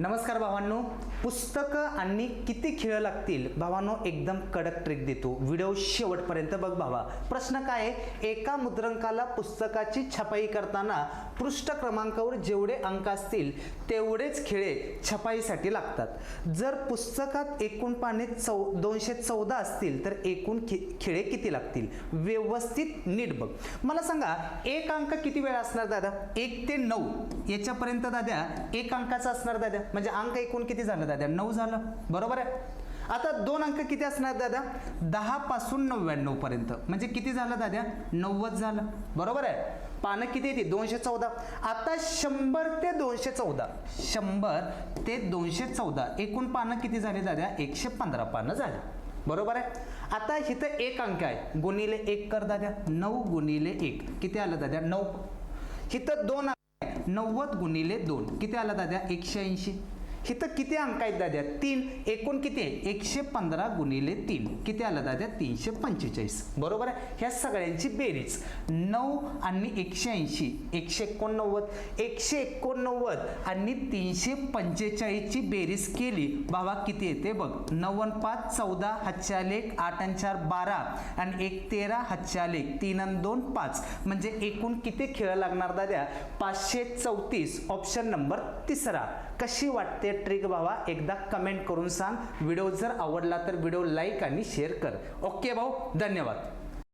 नमस्कार भावांनो. पुस्तकं आणि किती खेळ लागतील? भावांनो एकदम कडक ट्रिक देतो. व्हिडिओ शेवटपर्यंत बघ भावा. प्रश्न काय आहे? एका मुद्रांकाला पुस्तकाची छपाई करताना पृष्ठ क्रमांकावर जेवढे अंक असतील तेवढेच खेळे छपाईसाठी लागतात. जर पुस्तकात एकूण पाने चौ दोनशे चौदा असतील तर एकूण खि खेळे किती लागतील? व्यवस्थित नीट बघ. मला सांगा एक अंक किती वेळा असणार दादा? एक ते नऊ. याच्यापर्यंत दाद्या एक अंकाचा असणार दाद्या? म्हणजे अंक एकूण किती झालं दाद्या नऊ झालं. बरोबर आहे? आता दोन अंक किती असणार दादा? दहापासून नव्याण्णवपर्यंत म्हणजे किती झालं दाद्या नव्वद झालं. बरोबर आहे? पानं किती येते? दोनशे चौदा. आता शंभर ते दोनशे चौदा. शंभर ते दोनशे चौदा. एकूण पानं किती झाली दाद्या एकशे पंधरा पानं झाली. बरोबर आहे? आता इथं एक अंक आहे. गुणिले एक कर दाद्या नऊ गुणिले एक. किती आलं दाद्या नऊ. इथं दोन नव्वद गुणिले दोन. किती आलं दादा एकशे ऐंशी. इथं किती अंक आहेत दाद्या? तीन. एकूण किती आहे? एकशे पंधरा गुणिले तीन. किती आलं दाद्या? तीनशे पंचेचाळीस. बरोबर आहे? ह्या सगळ्यांची बेरीज. नऊ आणि एकशे ऐंशी. एकशे एकोणनव्वद. एकशे एकोणनव्वद आणि तीनशे पंचेचाळीसची बेरीज केली. बाबा किती येते बघ? नव्वद पाच चौदा हातच्या एक आठ आणि चार बारा. आणि एक तेरा हातच्या एक तीन आणि दोन पाच. म्हणजे एकूण किती खेळ लागणार दाद्या? पाचशे चौतीस. ऑप्शन नंबर तिसरा. कशी वाटते ट्रिक भावा एकदा कमेंट करून सांग. व्हिडिओ जर आवडला तर व्हिडिओ लाईक आणि शेअर कर. ओके भाऊ धन्यवाद.